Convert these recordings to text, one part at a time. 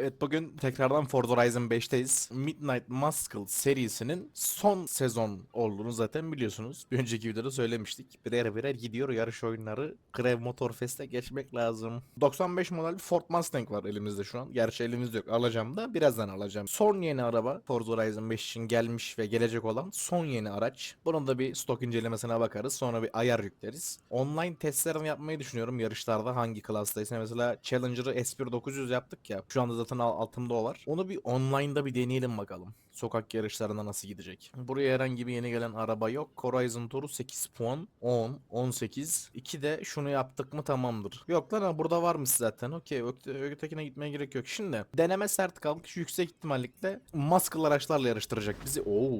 Evet bugün tekrardan Forza Horizon 5'teyiz. Midnight Muscle serisinin son sezon olduğunu zaten biliyorsunuz. Bir önceki videoda söylemiştik. Birer birer gidiyor yarış oyunları. Krev Motor Fest'e geçmek lazım. 95 model Ford Mustang var elimizde şu an. Gerçi elimizde yok. Alacağım da birazdan alacağım. Son yeni araba Forza Horizon 5 için gelmiş ve gelecek olan son yeni araç. Bunun da bir stok incelemesine bakarız. Sonra bir ayar yükleriz. Online testlerini yapmayı düşünüyorum yarışlarda hangi klastaysa. Mesela Challenger'ı S1 900 yaptık ya. Şu anda zaten al- altımda o var. Onu bir online'da bir deneyelim bakalım. Sokak yarışlarına nasıl gidecek? Buraya herhangi bir yeni gelen araba yok. Horizon Tour'u 8 puan. 10, 18. 2 de şunu yaptık mı tamamdır. Yok lan ha, burada varmış zaten. Okey öte- ötekine gitmeye gerek yok. Şimdi deneme sert kalkış yüksek ihtimallikle maskıl araçlarla yarıştıracak bizi. Oo.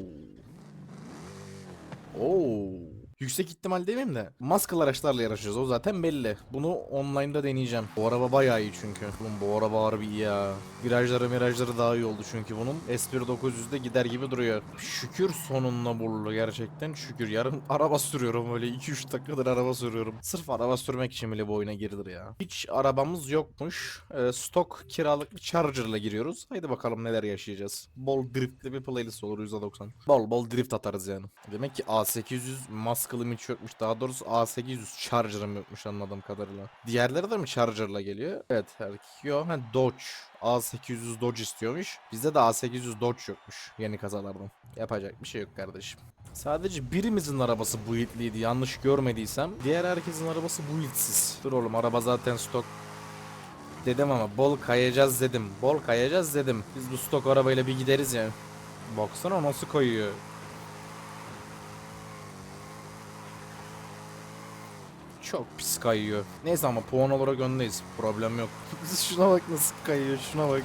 Oo. Yüksek ihtimal demeyeyim de maskıl araçlarla yarışacağız o zaten belli. Bunu online'da deneyeceğim. Bu araba bayağı iyi çünkü. Oğlum bu araba harbi iyi ya. Virajları mirajları daha iyi oldu çünkü bunun. S1 900'de gider gibi duruyor. Şükür sonunda buldu gerçekten şükür. Yarın araba sürüyorum böyle 2-3 dakikadır araba sürüyorum. Sırf araba sürmek için bile bu oyuna girilir ya. Hiç arabamız yokmuş. Ee, stok kiralık bir Charger'la giriyoruz. Haydi bakalım neler yaşayacağız. Bol driftli bir playlist olur %90. Bol bol drift atarız yani. Demek ki A800 maskılım hiç. Daha doğrusu A800 Charger'ım yokmuş anladığım kadarıyla. Diğerleri de mi Charger'la geliyor? Evet Yok ha Dodge. A800 Dodge istiyormuş. Bizde de A800 Dodge yokmuş yeni kazalardan. Yapacak bir şey yok kardeşim. Sadece birimizin arabası buildliydi yanlış görmediysem. Diğer herkesin arabası buildsiz. Dur oğlum araba zaten stok. Dedim ama bol kayacağız dedim. Bol kayacağız dedim. Biz bu stok arabayla bir gideriz ya. Baksana nasıl kayıyor. Çok pis kayıyor. Neyse ama puan olarak öndeyiz. Problem yok. şuna bak nasıl kayıyor şuna bak.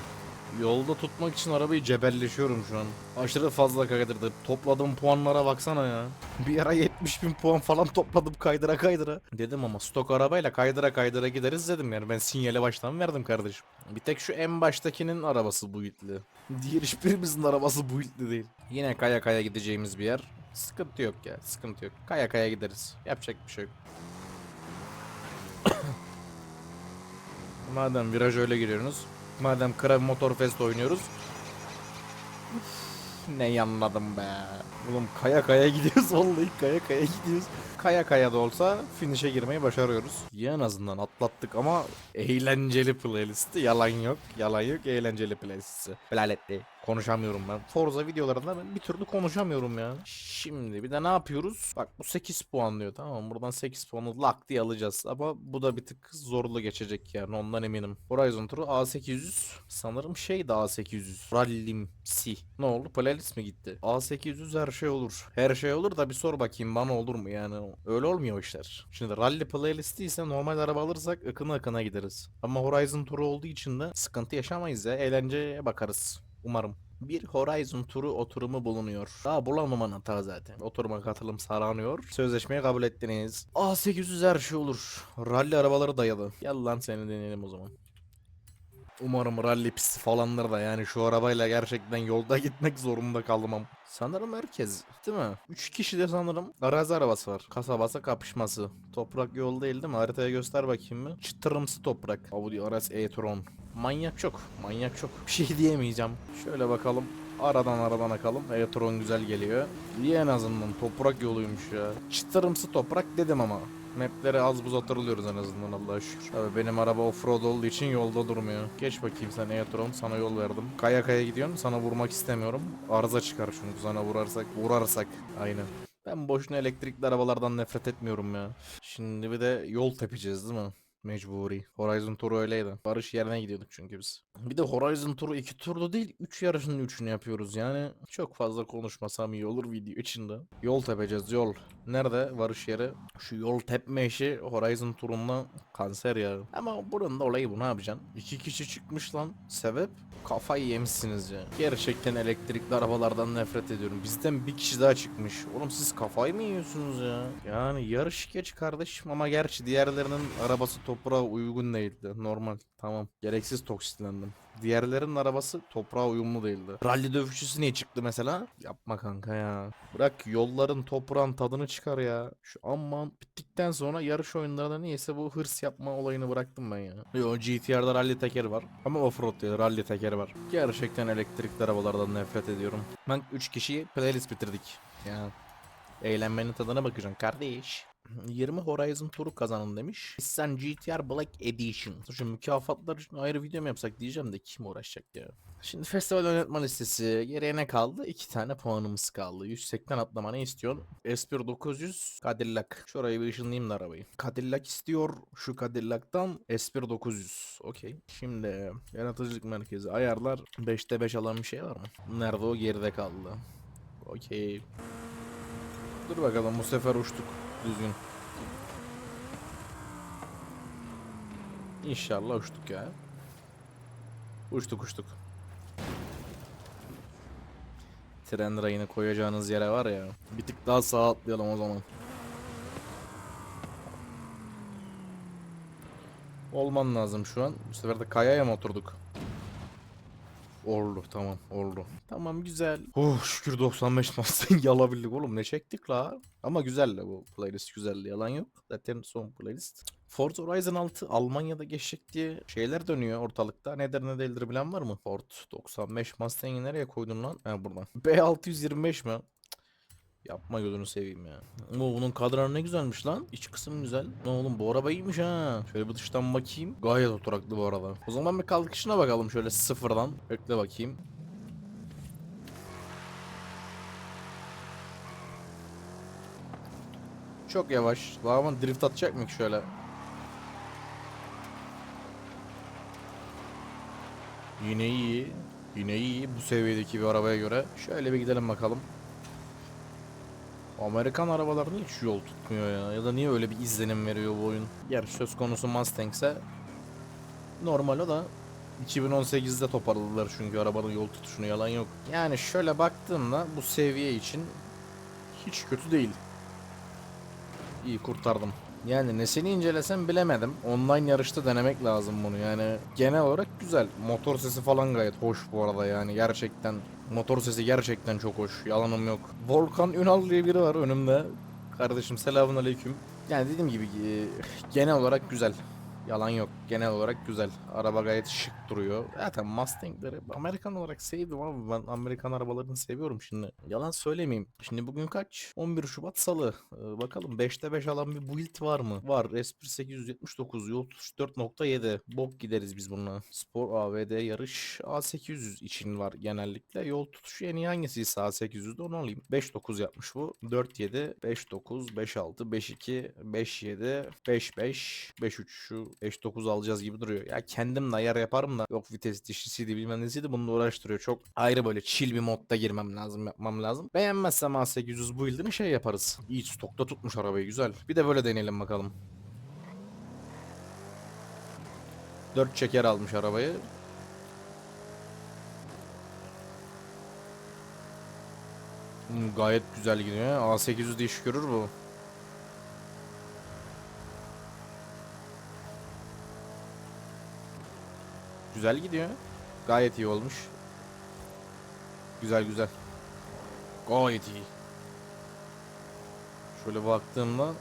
Yolda tutmak için arabayı cebelleşiyorum şu an. Aşırı fazla kaydırdı. Topladığım puanlara baksana ya. Bir ara 70 bin puan falan topladım kaydıra kaydıra. Dedim ama stok arabayla kaydıra kaydıra gideriz dedim yani. Ben sinyale baştan verdim kardeşim. Bir tek şu en baştakinin arabası bu itli. Diğer hiçbirimizin arabası bu itli değil. Yine kaya kaya gideceğimiz bir yer. Sıkıntı yok ya sıkıntı yok. Kaya kaya gideriz. Yapacak bir şey yok. Madem viraj öyle giriyorsunuz. Madem Krav Motor Fest oynuyoruz. Ne yanladım be. Oğlum kaya kaya gidiyoruz vallahi kaya kaya gidiyoruz. Kaya kaya da olsa finish'e girmeyi başarıyoruz. Ya en azından atlattık ama eğlenceli playlisti yalan yok. Yalan yok eğlenceli playlisti. Belaletli. Konuşamıyorum ben. Forza videolarında ben bir türlü konuşamıyorum ya. Şimdi bir de ne yapıyoruz? Bak bu 8 puan diyor tamam mı? Buradan 8 puanı lak diye alacağız. Ama bu da bir tık zorlu geçecek yani ondan eminim. Horizon Tour'u A800 sanırım şey de A800. Rallimsi. Ne oldu? Playlist mi gitti? A800 her şey olur. Her şey olur da bir sor bakayım bana olur mu yani? Öyle olmuyor işler. Şimdi rally playlisti ise normal araba alırsak ıkına ıkına gideriz. Ama Horizon Tour olduğu için de sıkıntı yaşamayız ya. Eğlenceye bakarız. Umarım. Bir Horizon turu oturumu bulunuyor. Daha bulamaman hata zaten. Oturuma katılım sağlanıyor. Sözleşmeyi kabul ettiniz. A800 her şey olur. Rally arabaları dayalı. Gel lan seni deneyelim o zaman. Umarım rally pisti falandır da yani şu arabayla gerçekten yolda gitmek zorunda kalmam. Sanırım herkes değil mi? 3 kişi de sanırım arazi arabası var. Kasabası kapışması. Toprak yol değil değil mi? Haritaya göster bakayım mı? Çıtırımsı toprak. Audi RS e-tron. Manyak çok. Manyak çok. Bir şey diyemeyeceğim. Şöyle bakalım. Aradan aradan akalım. E-tron güzel geliyor. İyi en azından. Toprak yoluymuş ya. Çıtırımsı toprak dedim ama. Map'lere az buz hatırlıyoruz en azından Allah'a şükür. Tabii benim araba offroad olduğu için yolda durmuyor. Geç bakayım sen Eatron sana yol verdim. Kaya kaya gidiyorsun sana vurmak istemiyorum. Arıza çıkar çünkü sana vurarsak. Vurarsak. Aynen. Ben boşuna elektrikli arabalardan nefret etmiyorum ya. Şimdi bir de yol tepeceğiz değil mi? Mecburi. Horizon Tour'u öyleydi. Barış yerine gidiyorduk çünkü biz. Bir de Horizon Tour'u iki turda değil 3 yarışın üçünü yapıyoruz. Yani çok fazla konuşmasam iyi olur video içinde. Yol tepeceğiz yol. Nerede varış yeri? Şu yol tepme işi Horizon Tour'unda kanser ya. Ama bunun da olayı bu ne yapacaksın? İki kişi çıkmış lan. Sebep? Kafayı yemişsiniz ya. Gerçekten elektrikli arabalardan nefret ediyorum. Bizden bir kişi daha çıkmış. Oğlum siz kafayı mı yiyorsunuz ya? Yani yarış geç kardeşim ama gerçi diğerlerinin arabası toprağa uygun değildi. Normal. Tamam. Gereksiz toksitlendim. Diğerlerinin arabası toprağa uyumlu değildi. Rally dövüşçüsü niye çıktı mesela? Yapma kanka ya. Bırak yolların toprağın tadını çıkar ya. Şu aman bittikten sonra yarış oyunlarında niyeyse bu hırs yapma olayını bıraktım ben ya. Yo GTR'da rally tekeri var. Ama offroad değil rally tekeri var. Gerçekten elektrikli arabalardan nefret ediyorum. Ben 3 kişiyi playlist bitirdik. Ya Eğlenmenin tadına bakacaksın kardeş. 20 Horizon turu kazanın demiş. Nissan GTR Black Edition. Şu mükafatlar için ayrı video mu yapsak diyeceğim de kim uğraşacak ya. Şimdi festival yönetmen listesi geriye ne kaldı? 2 tane puanımız kaldı. Yüksekten atlama ne istiyorsun? S1 900 Cadillac. Şurayı bir ışınlayayım da arabayı. Cadillac istiyor. Şu Cadillac'tan S1 900. Okey. Şimdi yaratıcılık merkezi ayarlar. 5'te 5 alan bir şey var mı? Nerede o geride kaldı. Okey. Dur bakalım bu sefer uçtuk düzgün. İnşallah uçtuk ya. Uçtuk uçtuk. Tren rayını koyacağınız yere var ya. Bir tık daha sağa atlayalım o zaman. Olman lazım şu an. Bu sefer de kayaya mı oturduk? Oldu tamam oldu. Tamam güzel. Oh şükür 95 Mustang alabildik oğlum ne çektik la. Ama güzel de bu playlist güzeldi yalan yok. Zaten son playlist. Forza Horizon 6 Almanya'da geçecek diye şeyler dönüyor ortalıkta. Nedir ne değildir bilen var mı? Ford 95 Mustang'i nereye koydun lan? Ha buradan. B625 mi? Yapma gözünü seveyim ya. Oo, bunun kadranı ne güzelmiş lan. İç kısım güzel. Ne oğlum bu araba iyiymiş ha. Şöyle bir dıştan bakayım. Gayet oturaklı bu arada. O zaman bir kalkışına bakalım şöyle sıfırdan. Bekle bakayım. Çok yavaş. Ama drift atacak mı ki şöyle? Yine iyi. Yine iyi bu seviyedeki bir arabaya göre. Şöyle bir gidelim bakalım. Amerikan arabaları niye hiç yol tutmuyor ya? Ya da niye öyle bir izlenim veriyor bu oyun? Gerçi söz konusu Mustang ise normal o da 2018'de toparladılar çünkü arabanın yol tutuşunu yalan yok. Yani şöyle baktığımda bu seviye için hiç kötü değil. İyi kurtardım. Yani nesini incelesem bilemedim. Online yarışta denemek lazım bunu. Yani genel olarak güzel. Motor sesi falan gayet hoş bu arada yani gerçekten. Motor sesi gerçekten çok hoş. Yalanım yok. Volkan Ünal diye biri var önümde. Kardeşim selamun aleyküm. Yani dediğim gibi e, genel olarak güzel. Yalan yok. Genel olarak güzel. Araba gayet şık duruyor. Zaten Mustang'leri Amerikan olarak sevdim ama ben Amerikan arabalarını seviyorum şimdi. Yalan söylemeyeyim. Şimdi bugün kaç? 11 Şubat Salı. Ee, bakalım 5'te 5 alan bir build var mı? Var. S1 879 yol tutuş 4.7. Bok gideriz biz bununla. Spor AVD yarış A800 için var genellikle. Yol tutuşu en iyi hangisiyse A800'de onu alayım. 5.9 yapmış bu. 4.7, 5.9, 5.6, 5.2, 5.7, 5.5, 5.3 şu 5.9 alacağız gibi duruyor. Ya kendim de ayar yaparım da yok vites dişlisiydi bilmem nesiydi bunu uğraştırıyor. Çok ayrı böyle chill bir modda girmem lazım yapmam lazım. Beğenmezsem A800 bu yıldını şey yaparız. İyi stokta tutmuş arabayı güzel. Bir de böyle deneyelim bakalım. 4 çeker almış arabayı. Hmm, gayet güzel gidiyor. A800 de iş görür bu. Güzel gidiyor. Gayet iyi olmuş. Güzel güzel. Gayet iyi. Şöyle baktığımda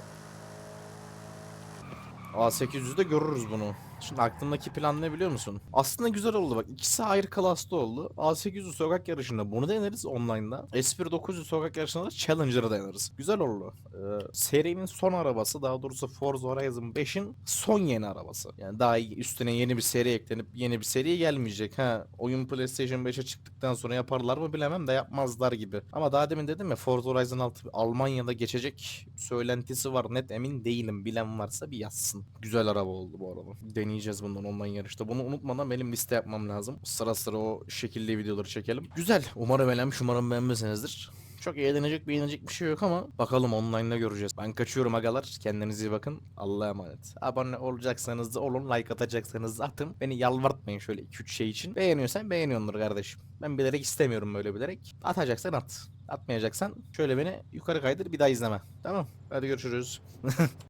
A800'de görürüz bunu. Şimdi aklımdaki plan ne biliyor musun? Aslında güzel oldu bak. ikisi ayrı klasta oldu. A800 sokak yarışında bunu deneriz online'da. S1 900 sokak yarışında da Challenger'ı deneriz. Güzel oldu. Ee, serinin son arabası daha doğrusu Forza Horizon 5'in son yeni arabası. Yani daha üstüne yeni bir seri eklenip yeni bir seri gelmeyecek. Ha oyun PlayStation 5'e çıktıktan sonra yaparlar mı bilemem de yapmazlar gibi. Ama daha demin dedim ya Forza Horizon 6 Almanya'da geçecek söylentisi var. Net emin değilim. Bilen varsa bir yazsın. Güzel araba oldu bu araba. Deneyeceğiz bundan online yarışta. Bunu unutmadan benim liste yapmam lazım. Sıra sıra o şekilde videoları çekelim. Güzel. Umarım eğlenmiş, umarım beğenmişsinizdir. Çok eğlenecek, beğenecek bir şey yok ama bakalım online'da göreceğiz. Ben kaçıyorum agalar. Kendinize iyi bakın. Allah'a emanet. Abone olacaksanız da olun. Like atacaksanız da atın. Beni yalvartmayın şöyle 2-3 şey için. Beğeniyorsan beğeniyordur kardeşim. Ben bilerek istemiyorum böyle bilerek. Atacaksan at. Atmayacaksan şöyle beni yukarı kaydır bir daha izleme. Tamam. Hadi görüşürüz.